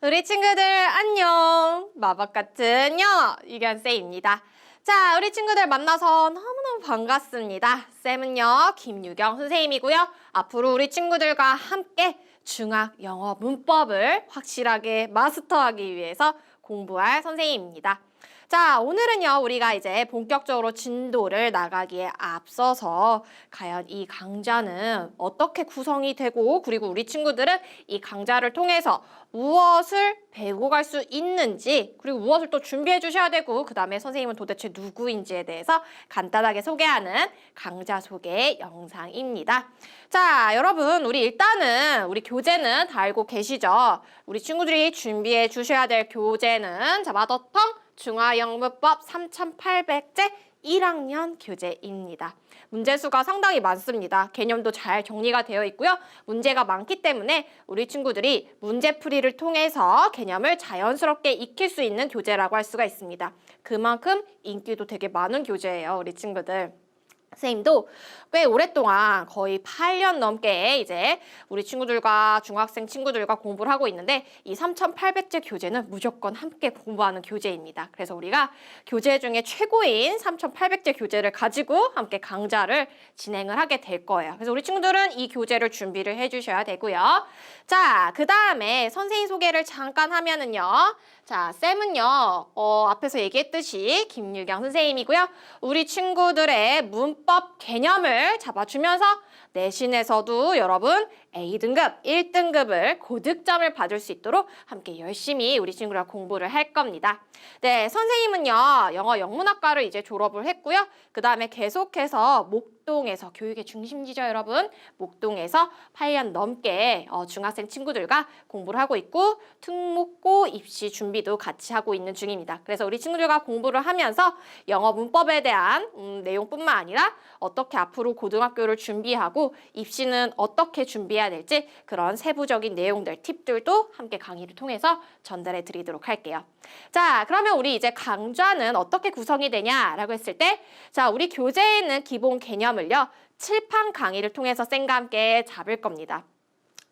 우리 친구들 안녕. 마법 같은 영어 유견 쌤입니다. 자, 우리 친구들 만나서 너무너무 반갑습니다. 쌤은요, 김유경 선생님이고요. 앞으로 우리 친구들과 함께 중학 영어 문법을 확실하게 마스터하기 위해서 공부할 선생님입니다. 자, 오늘은요, 우리가 이제 본격적으로 진도를 나가기에 앞서서 과연 이 강좌는 어떻게 구성이 되고, 그리고 우리 친구들은 이 강좌를 통해서 무엇을 배우고 갈 수 있는지, 그리고 무엇을 또 준비해 주셔야 되고, 그 다음에 선생님은 도대체 누구인지에 대해서 간단하게 소개하는 강좌 소개 영상입니다. 자, 여러분, 우리 일단은 우리 교재는 다 알고 계시죠? 우리 친구들이 준비해 주셔야 될 교재는 자, 마더텅 중화영문법 3800제 1학년 교재입니다. 문제수가 상당히 많습니다. 개념도 잘 정리가 되어 있고요. 문제가 많기 때문에 우리 친구들이 문제풀이를 통해서 개념을 자연스럽게 익힐 수 있는 교재라고 할 수가 있습니다. 그만큼 인기도 되게 많은 교재예요, 우리 친구들. 선생님도 꽤 오랫동안 거의 8년 넘게 이제 우리 친구들과 중학생 친구들과 공부를 하고 있는데 이 3,800제 교재는 무조건 함께 공부하는 교재입니다. 그래서 우리가 교재 중에 최고인 3,800제 교재를 가지고 함께 강좌를 진행을 하게 될 거예요. 그래서 우리 친구들은 이 교재를 준비를 해주셔야 되고요. 자, 그 다음에 선생님 소개를 잠깐 하면은요. 자, 쌤은요, 어, 앞에서 얘기했듯이 김유경 선생님이고요. 우리 친구들의 문법 개념을 잡아주면서 내신에서도 여러분 A등급, 1등급을 고득점을 받을 수 있도록 함께 열심히 우리 친구랑 공부를 할 겁니다. 네, 선생님은요, 영어 영문학과를 이제 졸업을 했고요. 그 다음에 계속해서 목 동에서 교육의 중심지죠, 여러분. 목동에서 8년 넘게 어, 중학생 친구들과 공부를 하고 있고 특목고 입시 준비도 같이 하고 있는 중입니다. 그래서 우리 친구들과 공부를 하면서 영어 문법에 대한 음, 내용뿐만 아니라 어떻게 앞으로 고등학교를 준비하고 입시는 어떻게 준비해야 될지 그런 세부적인 내용들, 팁들도 함께 강의를 통해서 전달해 드리도록 할게요. 자, 그러면 우리 이제 강좌는 어떻게 구성이 되냐라고 했을 때, 자, 우리 교재에 있는 기본 개념 을요, 칠판 강의를 통해서 쌤과 함께 잡을 겁니다.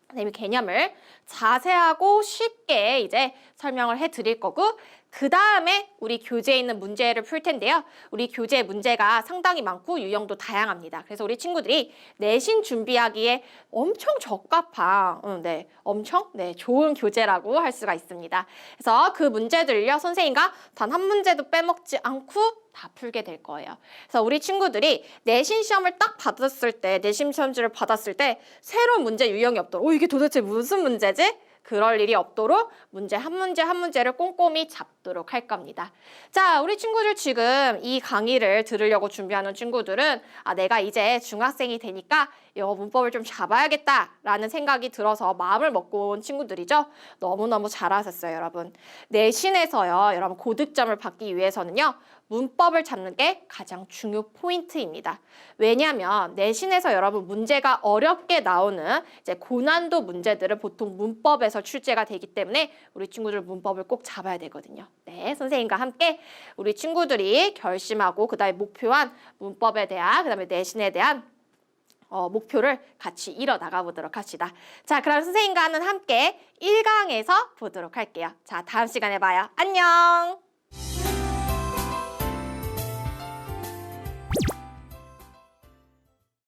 선생님이 개념을 자세하고 쉽게 이제 설명을 해 드릴 거고, 그 다음에 우리 교재에 있는 문제를 풀 텐데요. 우리 교재 문제가 상당히 많고 유형도 다양합니다. 그래서 우리 친구들이 내신 준비하기에 엄청 적합한, 음, 네, 엄청 네, 좋은 교재라고 할 수가 있습니다. 그래서 그 문제들을요, 선생님과 단 한 문제도 빼먹지 않고 다 풀게 될 거예요. 그래서 우리 친구들이 내신 시험을 딱 받았을 때, 내신 시험지를 받았을 때 새로운 문제 유형이 없도록, 어, 이게 도대체 무슨 문제지? 그럴 일이 없도록 문제 한 문제 한 문제를 꼼꼼히 잡도록 할 겁니다. 자, 우리 친구들 지금 이 강의를 들으려고 준비하는 친구들은 아, 내가 이제 중학생이 되니까 영어 문법을 좀 잡아야겠다라는 생각이 들어서 마음을 먹고 온 친구들이죠. 너무너무 잘하셨어요, 여러분. 내신에서요, 여러분 고득점을 받기 위해서는요, 문법을 잡는 게 가장 중요 포인트입니다. 왜냐하면 내신에서 여러분 문제가 어렵게 나오는 이제 고난도 문제들은 보통 문법에 서 출제가 되기 때문에 우리 친구들 문법을 꼭 잡아야 되거든요. 네, 선생님과 함께 우리 친구들이 결심하고 그다음에 목표한 문법에 대한 그다음에 내신에 대한 어, 목표를 같이 이뤄 나가 보도록 합시다. 자, 그럼 선생님과는 함께 1강에서 보도록 할게요. 자, 다음 시간에 봐요. 안녕!